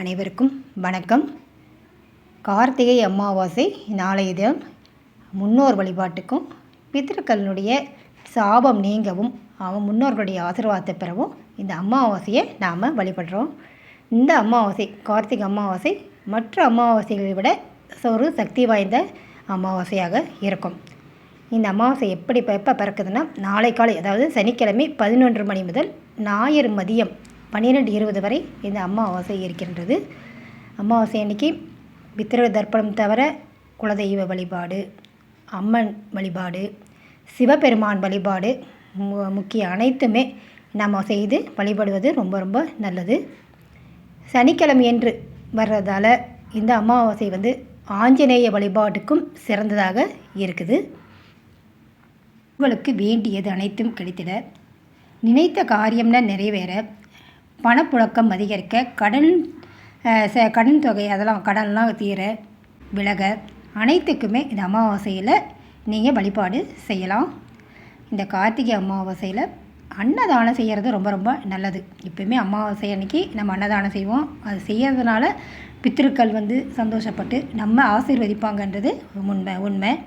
அனைவருக்கும் வணக்கம். கார்த்திகை அமாவாசை நாளைய தினம் முன்னோர் வழிபாட்டுக்கும் பித்திருக்களினுடைய சாபம் நீங்கவும் அவன் முன்னோர்களுடைய ஆசீர்வாதத்தை பெறவும் இந்த அமாவாசையை நாம் வழிபடுறோம். இந்த அமாவாசை கார்த்திகை அமாவாசை மற்ற அமாவாசைகளை விட ஒரு சக்தி வாய்ந்த அமாவாசையாக இருக்கும். இந்த அமாவாசை எப்படி இப்போ எப்போ பிறக்குதுன்னா நாளை காலை அதாவது சனிக்கிழமை பதினொன்று மணி முதல் ஞாயிறு மதியம் பன்னிரெண்டு இருபது வரை இந்த அமாவாசை இருக்கின்றது. அமாவாசை அன்னைக்கு பித்திரு தர்ப்பணம் தவிர குலதெய்வ வழிபாடு அம்மன் வழிபாடு சிவபெருமான் வழிபாடு மு- முக்கிய அனைத்துமே நம்ம செய்து வழிபடுவது ரொம்ப ரொம்ப நல்லது. சனிக்கிழமையன்று வர்றதால இந்த அமாவாசை வந்து ஆஞ்சநேய வழிபாட்டுக்கும் சிறந்ததாக இருக்குது. உங்களுக்கு வேண்டியது அனைத்தும் கிடைத்திட நினைத்த காரியம்னா நிறைவேற. பணப்புழக்கம் அதிகரிக்க கடன் ச- கடன் தொகை அதெல்லாம் கடன்லாம் தீர விலக அனைத்துக்குமே இந்த அமாவாசையில் நீங்கள் வழிபாடு செய்யலாம். இந்த கார்த்திகை அமாவாசையில் அன்னதானம் செய்கிறது ரொம்ப ரொம்ப நல்லது. எப்பயுமே அமாவாசை அன்னைக்கு நம்ம அன்னதானம் செய்வோம். அது செய்யறதுனால பித்திருக்கள் வந்து சந்தோஷப்பட்டு நம்ம ஆசீர்வதிப்பாங்கன்றது உண்மை உண்மை.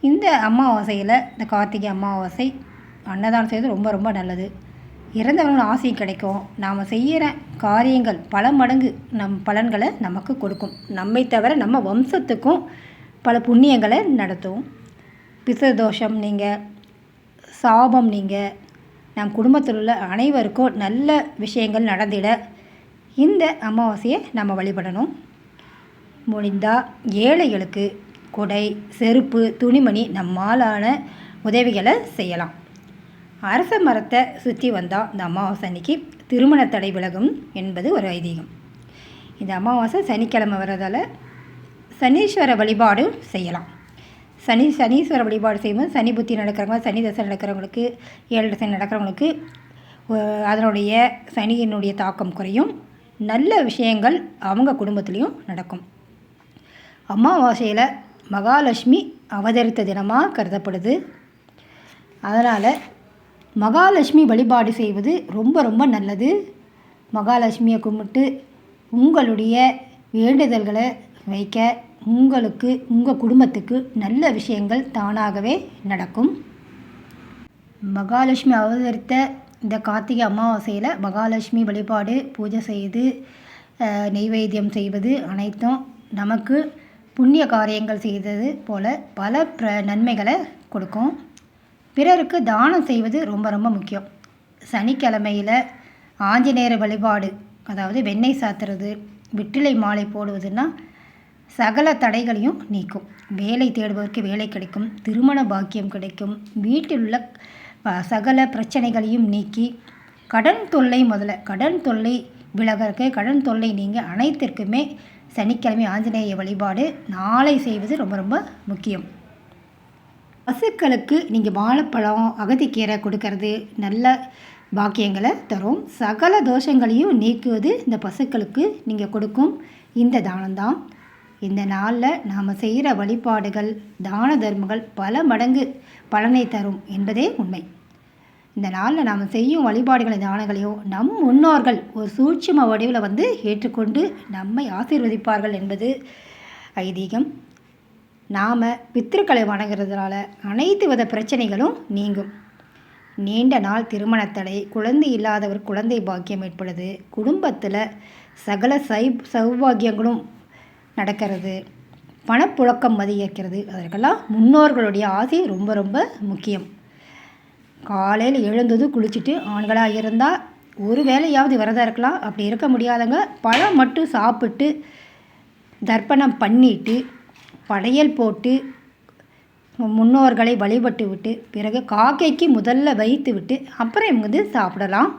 இந்த அமாவாசையில் இந்த கார்த்திகை அமாவாசை அன்னதானம் செய்வது ரொம்ப ரொம்ப நல்லது. இறந்தவர்கள் ஆசையும் கிடைக்கும். நாம் செய்கிற காரியங்கள் பல மடங்கு நம் பலன்களை நமக்கு கொடுக்கும். நம்மை தவிர நம்ம வம்சத்துக்கும் பல புண்ணியங்களை நடத்தும். பிசதோஷம் நீங்கள் சாபம் நீங்கள் நம் குடும்பத்தில் உள்ள அனைவருக்கும் நல்ல விஷயங்கள் நடந்திட இந்த அமாவாசையை நம்ம வழிபடணும். முடிந்தால் ஏழைகளுக்கு குடை செருப்பு துணிமணி நம்மாலான உதவிகளை செய்யலாம். அரச மரத்தை சுற்றி வந்தால் இந்த அமாவாசை அன்னைக்கு திருமண தடை விலகும் என்பது ஒரு ஐதீகம். இந்த அமாவாசை சனிக்கிழமை வர்றதால சனீஸ்வர வழிபாடு செய்யலாம். சனி சனீஸ்வர வழிபாடு செய்யும்போது சனி புத்தி நடக்கிறவங்க சனி தசை நடக்கிறவங்களுக்கு ஏழு தசை நடக்கிறவங்களுக்கு அதனுடைய சனியினுடைய தாக்கம் குறையும். நல்ல விஷயங்கள் அவங்க குடும்பத்துலேயும் நடக்கும். அமாவாசையில் மகாலட்சுமி அவதரித்த தினமாக கருதப்படுது. அதனால் மகாலட்சுமி வழிபாடு செய்வது ரொம்ப ரொம்ப நல்லது. மகாலட்சுமியை கும்பிட்டு உங்களுடைய வேண்டுதல்களை வைக்க உங்களுக்கு உங்கள் குடும்பத்துக்கு நல்ல விஷயங்கள் தானாகவே நடக்கும். மகாலட்சுமி அவதரித்த இந்த கார்த்திகை அமாவாசையில் மகாலட்சுமி வழிபாடு பூஜை செய்து நெய்வேத்தியம் செய்வது அனைத்தும் நமக்கு புண்ணிய காரியங்கள் செய்தது போல பல பிர நன்மைகளை கொடுக்கும். பிறருக்கு தானம் செய்வது ரொம்ப ரொம்ப முக்கியம். சனிக்கிழமையில் ஆஞ்சநேயர் வழிபாடு அதாவது வெண்ணெய் சாத்துறது வெற்றிலை மாலை போடுவதுன்னா சகல தடைகளையும் நீக்கும். வேலை தேடுபவருக்கு வேலை கிடைக்கும் திருமண பாக்கியம் கிடைக்கும் வீட்டில் உள்ள சகல பிரச்சனைகளையும் நீக்கி கடன் தொல்லை முதல்ல கடன் தொல்லை விலகற்கு கடன் தொல்லை நீங்க அனைத்திற்குமே சனிக்கிழமை ஆஞ்சநேய வழிபாடு நாளை செய்வது ரொம்ப ரொம்ப முக்கியம். பசுக்களுக்கு நீங்கள் வாழைப்பழம் அகத்திக்கீரை கொடுக்கறது நல்ல பாக்கியங்களை தரும். சகல தோஷங்களையும் நீக்குவது இந்த பசுக்களுக்கு நீங்கள் கொடுக்கும். இந்த தானம்தான். இந்த நாளில் நாம் செய்கிற வழிபாடுகள் தான தர்மங்கள் பல மடங்கு பலனை தரும் என்பதே உண்மை. இந்த நாளில் நாம் செய்யும் வழிபாடுகளை தானங்களையும் நம் முன்னோர்கள் ஒரு சூட்சும வடிவில் வந்து ஏற்றுக்கொண்டு நம்மை ஆசீர்வதிப்பார்கள் என்பது ஐதீகம். நாம் பித்திருக்களை வணங்குறதுனால அனைத்து வித பிரச்சனைகளும் நீங்கும். நீண்ட நாள் திருமணத்தடை குழந்தை இல்லாதவர் குழந்தை பாக்கியம் ஏற்படுது. குடும்பத்தில் சகல சை சௌபாகியங்களும் நடக்கிறது. பணப்புழக்கம் அதிகரிக்கிறது அதற்கெல்லாம் முன்னோர்களுடைய ஆசை ரொம்ப ரொம்ப முக்கியம். காலையில் எழுந்தது குளிச்சுட்டு ஆண்களாக இருந்தால் ஒரு வேலையாவது விரதம் இருக்கலாம். அப்படி இருக்க முடியாதவங்க பழம் மட்டும் சாப்பிட்டு தர்ப்பணம் பண்ணிட்டு படையல் போட்டு முன்னோர்களை வழிபட்டு விட்டு பிறகு காக்கைக்கு முதல்ல வைத்து விட்டு அப்புறம் இவங்க வந்து சாப்பிடலாம்.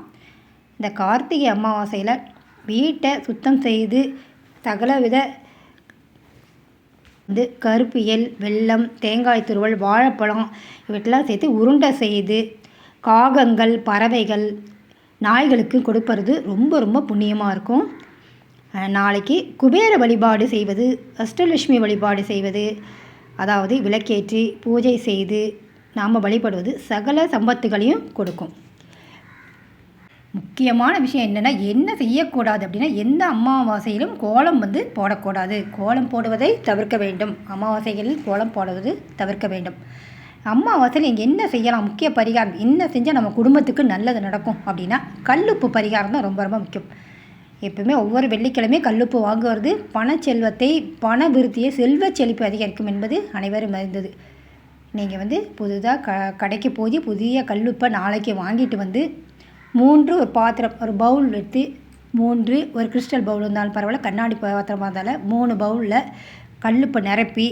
இந்த கார்த்திகை அமாவாசையில் வீட்டை சுத்தம் செய்து சகலவித வந்து கருப்பியல் வெல்லம் தேங்காய் துருவல் வாழைப்பழம் இவற்றெல்லாம் சேர்த்து உருண்டை செய்து காகங்கள் பறவைகள் நாய்களுக்கு கொடுப்பறது ரொம்ப ரொம்ப புண்ணியமாக இருக்கும். நாளைக்கு குபேர வழிபாடு செய்வது அஷ்டலட்சுமி வழிபாடு செய்வது அதாவது விளக்கேற்றி பூஜை செய்து நாம் வழிபடுவது சகல சம்பத்துகளையும் கொடுக்கும். முக்கியமான விஷயம் என்னென்னா என்ன செய்யக்கூடாது அப்படின்னா எந்த அமாவாசையிலும் கோலம் வந்து போடக்கூடாது. கோலம் போடுவதை தவிர்க்க வேண்டும். அமாவாசைகளில் கோலம் போடுவது தவிர்க்க வேண்டும். அமாவாசையில் இங்கே என்ன செய்யலாம்? முக்கிய பரிகாரம் என்ன செஞ்சால் நம்ம குடும்பத்துக்கு நல்லது நடக்கும் அப்படின்னா கல்லுப்பு பரிகாரம் தான் ரொம்ப ரொம்ப முக்கியம். எப்பவுமே ஒவ்வொரு வெள்ளிக்கிழமையும் கல்லுப்பு வாங்குவது பணச்செல்வத்தை பண விருத்தியை செல்வ செழிப்பு அதிகரிக்கும் என்பது அனைவரும் அறிந்தது. நீங்கள் வந்து புதுதாக க கடைக்கு போய் புதிய கல்லுப்பை நாளைக்கு வாங்கிட்டு வந்து மூன்று ஒரு பாத்திரம் ஒரு பவுல் எடுத்து மூன்று ஒரு கிறிஸ்டல் பவுல் இருந்தாலும் பரவாயில்ல கண்ணாடி பாத்திரமாக இருந்தாலும் மூணு பவுலில் கல்லுப்பை நிரப்பி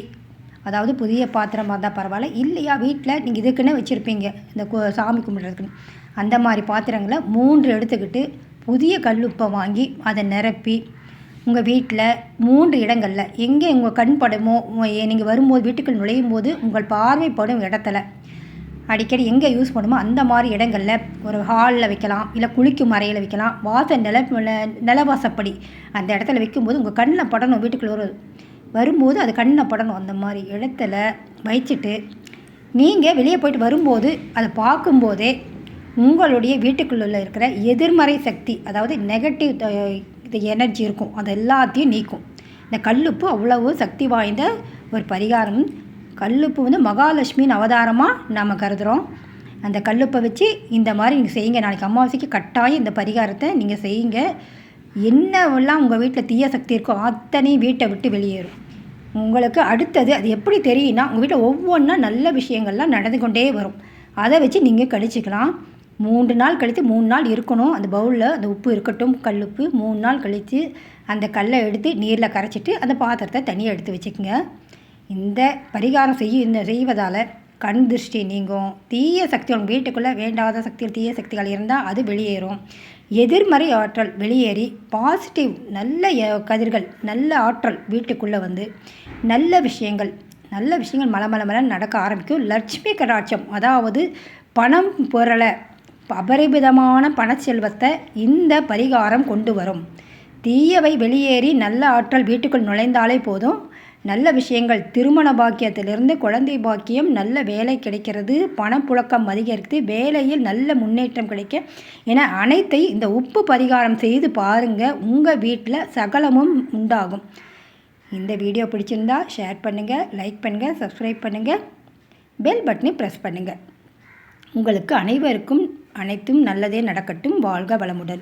அதாவது புதிய பாத்திரமாக இருந்தால் பரவாயில்ல இல்லையா வீட்டில் நீங்கள் இதுக்குன்னே வச்சுருப்பீங்க இந்த சாமி கும்பிட்றதுக்குன்னு. அந்த மாதிரி பாத்திரங்களை மூன்று எடுத்துக்கிட்டு புதிய கல்லுப்பை வாங்கி அதை நிரப்பி உங்கள் வீட்டில் மூன்று இடங்களில் எங்கே உங்கள் கண் படுமோ நீங்கள் வரும்போது வீட்டுக்குள் நுழையும் போது உங்கள் பார்வைப்படும் இடத்துல. அடிக்கடி எங்கே யூஸ் பண்ணுமோ அந்த மாதிரி இடங்களில் ஒரு ஹாலில் வைக்கலாம் இல்லை குளிக்கும் அறையில் வைக்கலாம். வாச நில நிலவாசப்படி அந்த இடத்துல வைக்கும்போது உங்கள் கண்ணில் படணும் வீட்டுக்குள்ள ஒரு வரும்போது அது கண்ணில் படணும். அந்த மாதிரி இடத்துல வைச்சிட்டு நீங்கள் வெளியே போயிட்டு வரும்போது அதை பார்க்கும்போதே உங்களுடைய வீட்டுக்குள்ளே இருக்கிற எதிர்மறை சக்தி அதாவது நெகட்டிவ் இது எனர்ஜி இருக்கும். அது எல்லாத்தையும் நீக்கும். இந்த கல்லுப்பு அவ்வளவு சக்தி வாய்ந்த ஒரு பரிகாரம். கல்லுப்பு வந்து மகாலட்சுமியின் அவதாரமாக நாம் கருதுகிறோம் அந்த கல்லுப்பை வச்சு இந்த மாதிரி நீங்கள் செய்யுங்க. நாளைக்கு அமாவாசைக்கு கட்டாயம் இந்த பரிகாரத்தை நீங்கள் செய்யுங்க. என்னவெல்லாம் உங்கள் வீட்டில் தீய சக்தி இருக்கோ அத்தனையும் வீட்டை விட்டு வெளியேறும். உங்களுக்கு அடுத்தது அது எப்படி தெரியும்னா உங்கள் வீட்டில் ஒவ்வொன்றா நல்ல விஷயங்கள்லாம் நடந்து கொண்டே வரும். அதை வச்சு நீங்கள் கழிச்சிக்கலாம். மூன்று நாள் கழித்து மூணு நாள் இருக்கணும். அந்த பவுலில் அந்த உப்பு இருக்கட்டும் கல்லுப்பு. மூணு நாள் கழித்து அந்த கல்லை எடுத்து நீரில் கரைச்சிட்டு அந்த பாத்திரத்தை தனியாக எடுத்து வச்சுக்கோங்க. இந்த பரிகாரம் செய்ய இந்த செய்வதால் கண் திருஷ்டி நீங்கும். தீய சக்தி வீட்டுக்குள்ளே வேண்டாத சக்திகள் தீய சக்திகள் இருந்தால் அது வெளியேறும். எதிர்மறை ஆற்றல் வெளியேறி பாசிட்டிவ் நல்ல கதிர்கள் நல்ல ஆற்றல் வீட்டுக்குள்ளே வந்து நல்ல விஷயங்கள் நல்ல விஷயங்கள் மல மல மலன்னு நடக்க ஆரம்பிக்கும். லட்சுமி கடாட்சம் அதாவது பணம் பொருளை அபரிமிதமான பணச்செல்வத்தை இந்த பரிகாரம் கொண்டு வரும். தீயவை வெளியேறி நல்ல ஆற்றல் வீட்டுக்குள் நுழைந்தாலே போதும். நல்ல விஷயங்கள் திருமண பாக்கியத்திலிருந்து குழந்தை பாக்கியம் நல்ல வேலை கிடைக்கிறது பணப்புழக்கம் அதிகரித்து வேலையில் நல்ல முன்னேற்றம் கிடைக்க என அனைத்தை இந்த உப்பு பரிகாரம் செய்து பாருங்கள் உங்கள் வீட்டில் சகலமும் உண்டாகும். இந்த வீடியோ பிடிச்சிருந்தா ஷேர் பண்ணுங்கள் லைக் பண்ணுங்கள் சப்ஸ்கிரைப் பண்ணுங்கள் பெல் பட்டனை ப்ரெஸ் பண்ணுங்கள் உங்களுக்கு அனைவருக்கும் அனைத்தும் நல்லதே நடக்கட்டும். வாழ்க வளமுடன்.